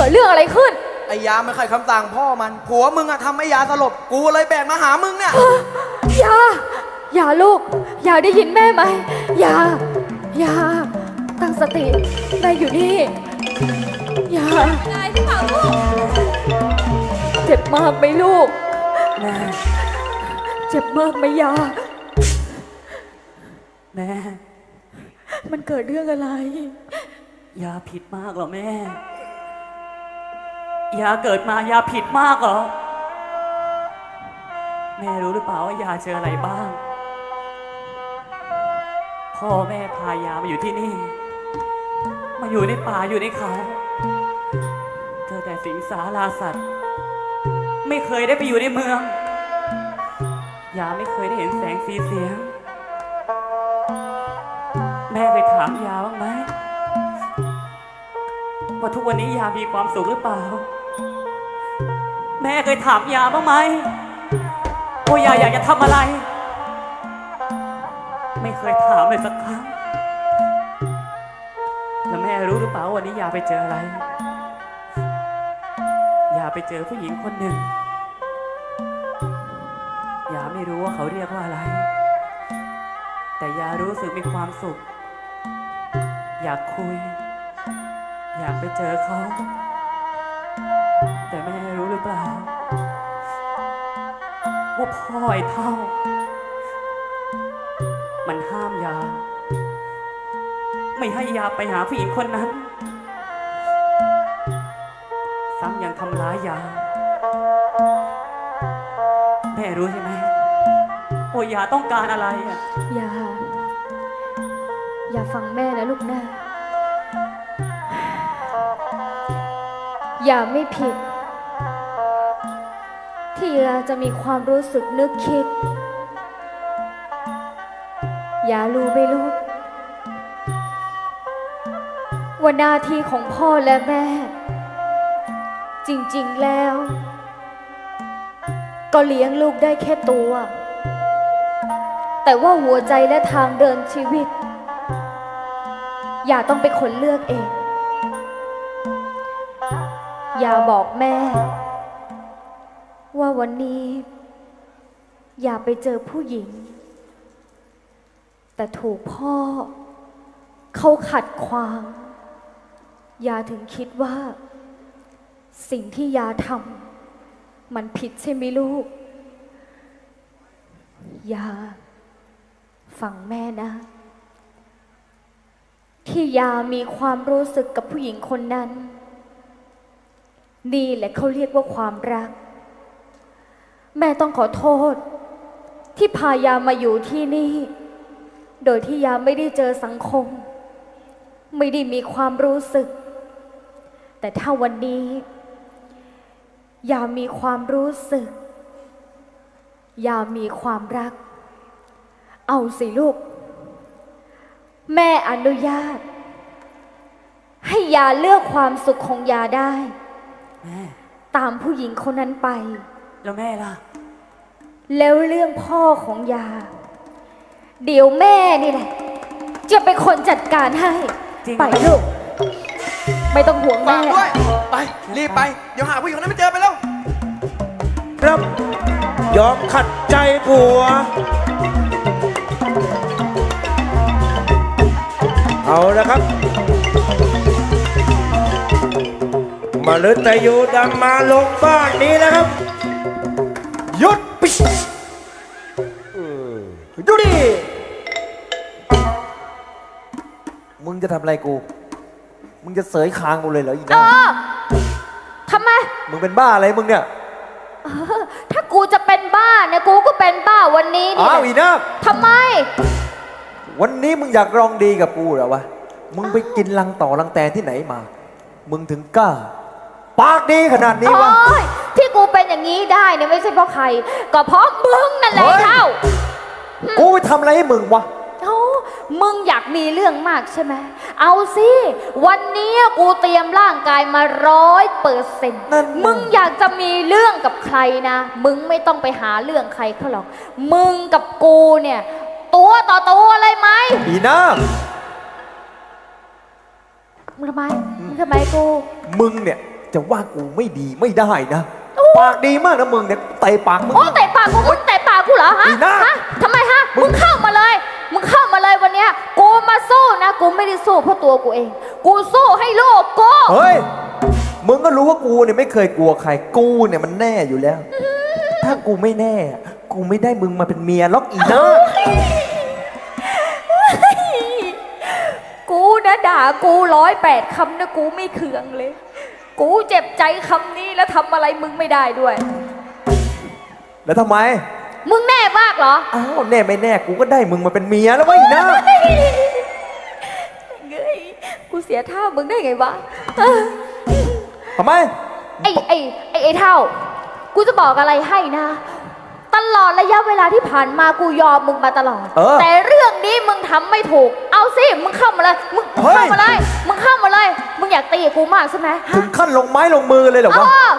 กิดเรื่องอะไรขึ้น ไอ้ยาไม่เคยคำสั่งพ่อมัน ผัวมึงอะทำไอ้ยาสลบ กูเลยแบกมาหามึงเนี่ยอย่าอย่าลูกอย่าได้ยินแม่ไหมอย่าอย่าตั้งสติแม่อยู่นี่อย่าอะไรพี่เผาลูกเจ็บมากไหมลูก แม่ เจ็บมากไหมยา แม่ มันเกิดเรื่องอะไร ยาผิดมากเหรอแม่ ยาเกิดมายาผิดมากเหรอ แม่รู้หรือเปล่าว่ายาเจออะไรบ้าง พ่อแม่พายามาอยู่ที่นี่ มาอยู่ในป่าอยู่ในเขาเจอแต่สิงสาราสัตว์ ไม่เคยได้ไปอยู่ในเมือง ยาไม่เคยได้เห็นแสงสีเสียง แม่เคยถามยาบ้างไหมว่าทุกวันนี้ยามีความสุขหรือเปล่า แม่เคยถามยาบ้างไหมว่ายาอยากจะทำอะไร ไม่เคยถามเลยสักครั้ง แล้วแม่รู้หรือเปล่าวันนี้ยาไปเจออะไร ยาไปเจอผู้หญิงคนหนึ่ง ยาไม่รู้ว่าเขาเรียกว่าอะไร แต่ยารู้สึกมีความสุข อยากคุย อยากไปเจอเขา แต่แม่ รือเปล่า ว่าพ่อไอ้เท่า มันห้ามยา ไม่ให้ยาไปหาผู้หญิงคนนั้น ซ้ำยังทำร้ายยา แม่รู้ใช่ไหมว่ายาต้องการอะไรอะย่าอย่าฟังแม่นะลูกนะอย่าไม่ผิด ที่จะมีความรู้สึกนึกคิด อย่ารู้ไหมลูกว่าหน้าที่ของพ่อและแม่ จริงๆแล้ว ก็เลี้ยงลูกได้แค่ตัว แต่ว่าหัวใจและทางเดินชีวิต อย่าต้องเป็นคนเลือกเอง อย่าบอกแม่ ว่าวันนี้ อย่าไปเจอผู้หญิง แต่ถูกพ่อ เขาขัดขวางยาถึงคิดว่า สิ่งที่ยาทำมันผิดใช่ไหมลูก ยาฟังแม่นะ ที่ยามีความรู้สึกกับผู้หญิงคนนั้น นี่แหละเขาเรียกว่าความรัก แม่ต้องขอโทษ ที่พายามาอยู่ที่นี่ โดยที่ยาไม่ได้เจอสังคม ไม่ได้มีความรู้สึก แต่ถ้าวันนี้ ยามีความรู้สึก ยามีความรัก เอาสิลูก แม่อนุญาต ให้ยาเลือกความสุขของยาได้แม่ตามผู้หญิงคนนั้นไป แล้วแม่ล่ะ แล้วเรื่องพ่อของยา เดี๋ยวแม่นี่แหละ จะเป็นคนจัดการให้ จริง ไปลูก ไม่ต้องห่วงฝาแม่ กด้วย ไป รีบไป เดี๋ยวหาผู้หญิงคนนั้นไม่เจอไปแล้ว ครับ ยอมขัดใจผัว เอาละครับ มาลึตยูดำมาลงบ้านนี้แล้วครับ หยุดปิชอืมดูดิ มึงจะทำอะไรกู มึงจะเสยคางกูเลยเหรออีเอด้าอทำไมมึงเป็นบ้าอะไรมึงเนี่ยเออถ้ากูจะเป็นบ้าเนี่ยกูก็เป็นบ้าวันนี้นี่อ้าวแหอีละน่าทำไม วันนี้มึงอยากลองดีกับกูเหรอวะ มึงไปกินลังต่อลังแตนที่ไหนมา มึงถึงกล้า ปากดีขนาดนี้โอ้วะยที่กูเป็นอย่างนี้ได้เนี่ยไม่ใช่เพราะใคร ก็เพราะมึงนั่นแหละเฮ้ย เท่ากูไปทำอะไรให้มึงวะเอ้ามึงอยากมีเรื่องมากใช่ไหม เอาสิ วันนี้กูเตรียมร่างกายมาร้อยเปอร์เซ็นต์นั่นไงมึงอยากจะมีเรื่องกับใครนะ มึงไม่ต้องไปหาเรื่องใครเขาหรอก มึงกับกูเนี่ย ตัวต่อตัวเลยไหม อีน่ามึงทำไม มึงทำไมกู มึงเนี่ย จะว่ากูไม่ดีไม่ได้นะ ปากดีมากนะมึงเนี่ยเตะปากมึง โอ้เตะปากกูมึงเตะปากกูเหรอฮะอีน่า ฮะทำไมฮะมึงเข้ามาเลย มึงเข้ามาเลยวันเนี้ยกูมาสู้นะ กูไม่ได้สู้เพราะตัวกูเอง กูสู้ให้ลูกกูเฮ้ย มึงก็รู้ว่ากูเนี่ยไม่เคยกลัวใคร กูเนี่ยมันแน่อยู่แล้ว ถ้ากูไม่แน่ กูไม่ได้มึงมาเป็นเมียล็อกอีนะกูนะด่ากูร้อยแปดคำนะกูไม่เคืองเลย กูเจ็บใจคำนี้แล้วทำอะไรมึงไม่ได้ด้วย แล้วทำไม มึงแน่มากเหรอ อ้าวแน่ไม่แน่กูก็ได้มึงมาเป็นเมียแล้ววะอีนะเฮ้ยกูเสียท่ามึงได้ไงวะเออทำไม ไอ้ไอ้ไอ้ไอ้เท่า กูจะบอกอะไรให้นะ ตลอดระยะเวลาที่ผ่านมากูยอมมึงมาตลอด เออแต่เรื่องนี้มึงทำไม่ถูก เอาสิ มึงเข้ามาเลย มึงเฮ้ย เข้ามาเลย มึงเข้ามาเลย มึงอยากตีกับกูมากใช่ไหมฮะถึงขั้นลงไม้ลงมือเลยเหรอเอวะ อ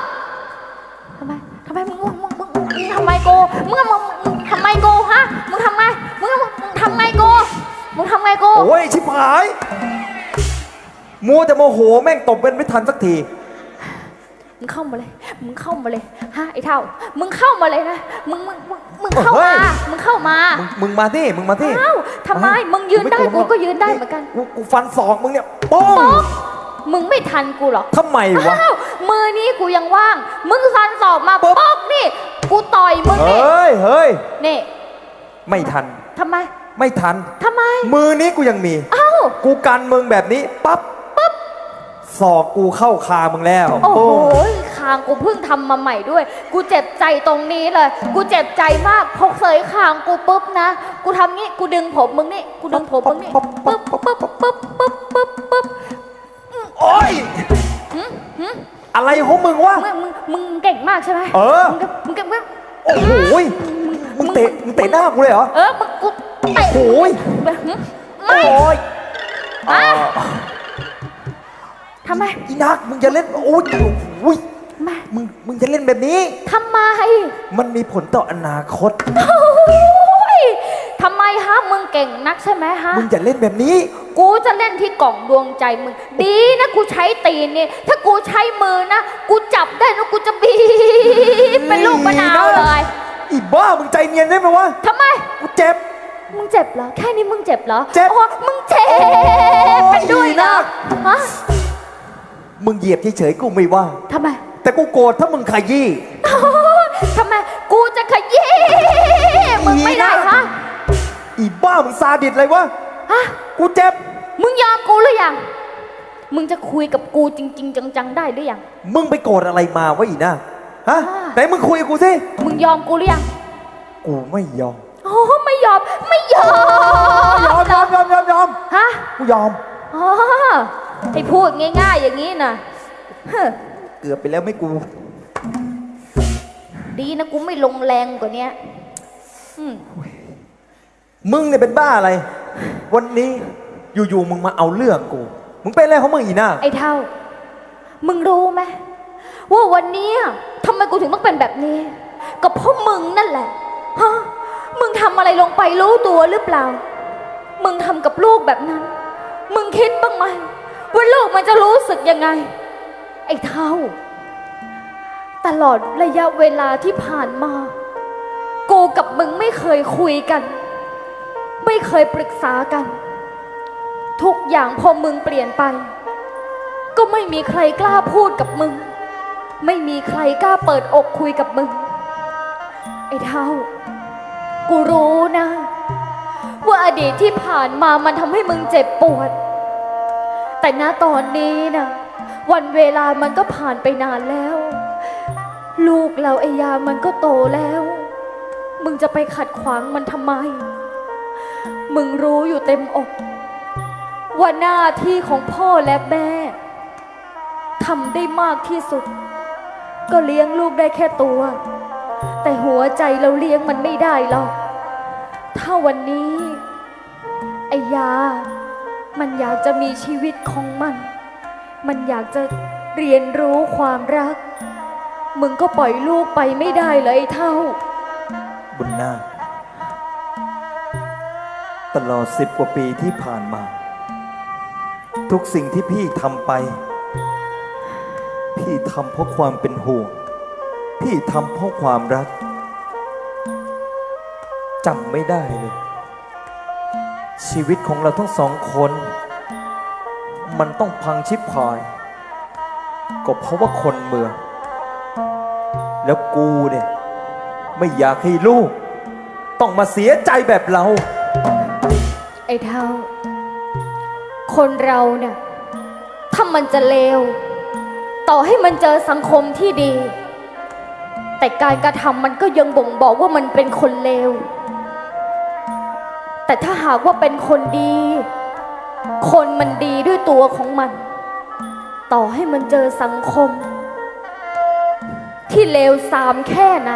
ทำไมทำไมมึงมึงมึงมึงมึงมึงทำไมกูมึงมึงมึงทำไมกูฮะ มึงทำไง มึงมึงมึงทำไงกูมึงทำไงกู โอ้ยชิบหาย มัวแต่โมโหแม่งตบเป็นไม่ทันสักที มึงเข้ามาเลย มึงเข้ามาเลย ฮะไอ้เท่า มึงเข้ามาเลยนะ มึงมึงมึงมึงเข้าเฮ้มายมึงเข้ามา มึงมึงมาที่มึงมาที่อ้าวทำไม มึงยืนได้กูก็ยืนได้เหมือนกันกูกูฟันศอกมึงเนี่ยโป้งป๊อกมึงไม่ทันกูหรอกทำไมวะอ้าวมือนี้กูยังว่าง มึงสันสอบมาปุ๊บป๊อกนี่ กูต่อยมึงเฮนี่้ยเฮ้ยนี่ ไม่ทันทำไม ไม่ทันทำไม มือนี้กูยังมี เอ้า กูกันมึงแบบนี้ปั๊บ ปั๊บศอกกูเข้าคามึงแล้ว โอ้โหโอ้งคางกูเพิ่งทำมาใหม่ด้วย กูเจ็บใจตรงนี้เลย กูเจ็บใจมากพกเสยคางกูปุ๊บนะ กูทำงี้ กูดึงผมมึงนี่ กูดึงผมมึงนี่ปุ๊บปุ๊บปุ๊บปุ๊บปุ๊บปุ๊บปุ๊บโอ้ยอะไรของมึงวะ มึงมึงมึงเก่งมากใช่ไหมเออ มึงก็มึงก็มึงโอ้โหยมึงเตะมึงเตะหน้ากูเลยเหรอ เออ มึงกูเตะโอ้ยแบบหึโอ้ไม่ยอะ ทำไม อีนักมึงจะเล่นโอ้ยโอ้ยมา มึงมึงจะเล่นแบบนี้ ทำไมมันมีผลต่ออนาคต โอ้ยทำไมฮะมึงเก่งนักใช่ไหมฮะ มึงอย่าเล่นแบบนี้ กูจะเล่นที่กล่องดวงใจมึง ดีนะกูใช้ตีนนี่ ถ้ากูใช้มือนะ กูจับได้นะกูจะบีบเป็นลูกมะนาวเลยอีบ้ามึงใจเนียนได้ไหมวะทำไม กูเจ็บ มึงเจ็บเหรอ แค่นี้มึงเจ็บเหรอเจ็บ โอ้มึงเจ็บไปด้วยเหรอโอ้ยฮะ มึงเหยียบเฉยๆกูไม่ว่า ทำไมแต่กูโกรธถ้ามึงขยี้ทำไม กูจะขยี้มึงไม่ได้ฮะอีบ้ามึงซาดิสเลยวะ ฮะ กูเจ็บ มึงยอมกูหรือยัง มึงจะคุยกับกูจริง ๆ จังๆได้หรือยัง มึงไปโกรธอะไรมาวะอีน่าฮะ อ่า ไหนมึงคุยกับกูสิ มึงยอมกูหรือยัง กูไม่ยอม โอ้ไม่ยอม ไม่ยอมยอมยอมยอมยอมยอมฮะ กูยอม อ๋อ ให้พูดง่าย ๆ อย่างนี้นะเฮ้อเกือบไปแล้วไม่กู ดีนะกูไม่ลงแรงกว่าเนี้ยอืมมึงเนี่ยเป็นบ้าอะไร วันนี้อยู่ๆมึงมาเอาเรื่องกู มึงเป็นอะไรของมึงอีน่าไอ้เท่า มึงรู้ไหมว่าวันเนี้ยทำไมกูถึงต้องเป็นแบบนี้ ก็เพราะมึงนั่นแหละฮะมึงทำอะไรลงไปรู้ตัวหรือเปล่า มึงทำกับลูกแบบนั้น มึงคิดบ้างไหม ว่าลูกมันจะรู้สึกยังไง ไอ้เท่า ตลอดระยะเวลาที่ผ่านมา กูกับมึงไม่เคยคุยกัน ไม่เคยปรึกษากัน ทุกอย่างพอมึงเปลี่ยนไป ก็ไม่มีใครกล้าพูดกับมึง ไม่มีใครกล้าเปิดอกคุยกับมึง ไอ้เท่า กูรู้นะ ว่าอดีตที่ผ่านมามันทำให้มึงเจ็บปวด แต่ณตอนนี้นะวันเวลามันก็ผ่านไปนานแล้ว ลูกเราไอ้ยามันก็โตแล้ว มึงจะไปขัดขวางมันทำไม มึงรู้อยู่เต็มอก ว่าหน้าที่ของพ่อและแม่ทำได้มากที่สุด ก็เลี้ยงลูกได้แค่ตัว แต่หัวใจเราเลี้ยงมันไม่ได้หรอก ถ้าวันนี้ ไอ้ยา มันอยากจะมีชีวิตของมัน มันอยากจะเรียนรู้ความรัก มึงก็ปล่อยลูกไปไม่ได้เลยเท่า บุญนาคตลอดสิบกว่าปีที่ผ่านมา ทุกสิ่งที่พี่ทำไป พี่ทำเพราะความเป็นห่วง พี่ทำเพราะความรักจำไม่ได้เลย ชีวิตของเราทั้งสองคน มันต้องพังชิบหาย ก็เพราะว่าคนเมือง แล้วกูเนี่ย ไม่อยากให้ลูก ต้องมาเสียใจแบบเรา ไอ้เท่า คนเราเนี่ยถ้ามันจะเลว ต่อให้มันเจอสังคมที่ดี แต่การกระทำมันก็ยังบ่งบอกว่ามันเป็นคนเลว แต่ถ้าหากว่าเป็นคนดี คนมันดีด้วยตัวของมัน ต่อให้มันเจอสังคม ที่เลวทรามแค่ไหน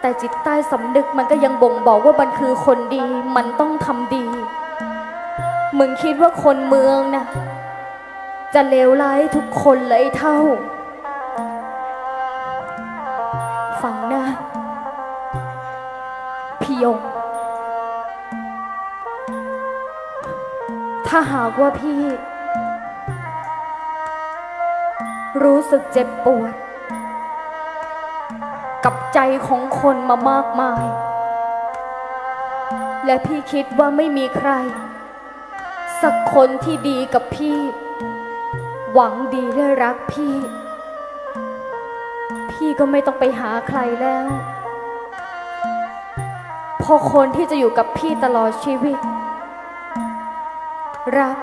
แต่จิตใต้สำนึกมันก็ยังบ่งบอกว่ามันคือคนดี มันต้องทำดี มึงคิดว่าคนเมืองนะจะเลวร้ายทุกคนเลยเท่า ฟังนะพี่ยง ถ้าหากว่าพี่ รู้สึกเจ็บปวด กับใจของคนมามากมาย และพี่คิดว่าไม่มีใคร สักคนที่ดีกับพี่ หวังดีและรักพี่ พี่ก็ไม่ต้องไปหาใครแล้วเพอคนที่จะอยู่กับพี่ตลอดชีวิต รัก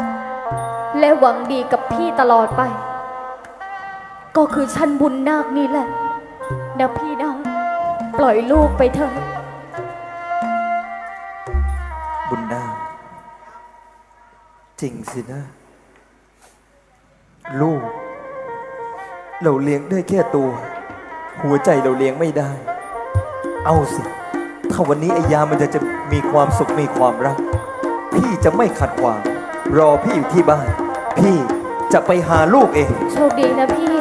และหวังดีกับพี่ตลอดไป ก็คือฉันบุญนาคนี่แหละนะพี่นะปล่อยลูกไปเถอะบุญนาคจริงสินะ ลูก เราเลี้ยงได้แค่ตัว หัวใจเราเลี้ยงไม่ได้ เอาสิ ถ้าวันนี้ไอ้ยามันจะจะมีความสุขมีความรัก พี่จะไม่ขัดขวาง รอพี่อยู่ที่บ้าน พี่จะไปหาลูกเอง โชคดีนะพี่